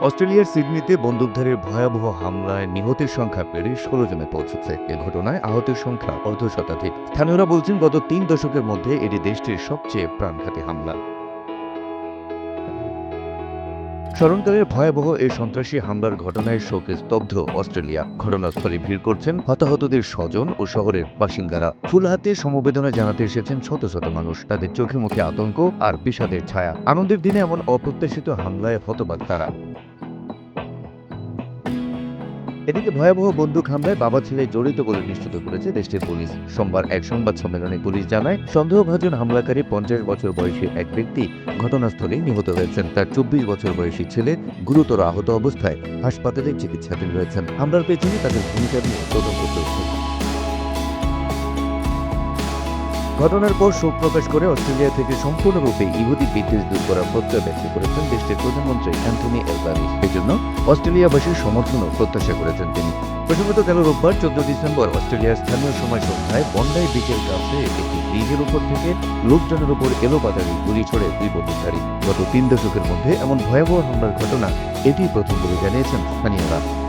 অস্ট্রেলিয়ার সিডনিতে বন্দুকধারীর ভয়াবহ হামলায় নিহতের সংখ্যা বেড়ে ষোলো জনে পৌঁছেছে। এ ঘটনায় আহতের সংখ্যা অর্ধ শতাধিক স্থানীয়রা বলছেন, গত তিন দশকের মধ্যে এটি দেশটির সবচেয়ে প্রাণঘাতী হামলা। স্মরণকালের ভয়াবহ এই সন্ত্রাসী হামলার ঘটনায় শোকে স্তব্ধ অস্ট্রেলিয়া। ঘটনাস্থলে ভিড় করছেন হতাহতদের স্বজন ও শহরের বাসিন্দারা। ফুল হাতে সমবেদনা জানাতে এসেছেন শত শত মানুষ। তাদের চোখে মুখে আতঙ্ক আর বিষাদের ছায়া। আনন্দের দিনে এমন অপ্রত্যাশিত হামলায় হতবাক তারা। এদিকে ভয়াবহ বন্দুক হামলায় বাবা ছেলে জড়িত বলে নিশ্চিত করেছে দেশটির পুলিশ। সোমবার এক সংবাদ সম্মেলনে পুলিশ জানায়, সন্দেহভাজন হামলাকারী পঞ্চাশ বছর বয়সী এক ব্যক্তি ঘটনাস্থলেই নিহত হয়েছেন। তার চব্বিশ বছর বয়সী ছেলে গুরুতর আহত অবস্থায় হাসপাতালে চিকিৎসাধীন রয়েছেন। হামলার পেছনে তাদের ভূমিকা নিয়ে তদন্ত চলছে। ঘটনার পর শোক প্রকাশ করে অস্ট্রেলিয়া থেকে সম্পূর্ণরূপে ইহুদি বিদ্বেষ দূর করার প্রত্যয় ব্যক্ত করেছেন দেশটির প্রধানমন্ত্রী অ্যান্থনি এলবানি এজন্য অস্ট্রেলিয়াবাসীর সমর্থনও প্রত্যাশা করেছেন তিনি। প্রসঙ্গত, গেল রোববার চোদ্দ ডিসেম্বর অস্ট্রেলিয়ার স্থানীয় সময় সন্ধ্যায় বন্ডাই বিচের কাছে একটি ব্রিজের উপর থেকে লোকজনের উপর এলো এলোপাতারি গুলি ছড়ে দুই বন্দুকধারী গত তিন দশকের মধ্যে এমন ভয়াবহ হামলার ঘটনা এটি প্রথম বলে জানিয়েছেন স্থানীয়রা।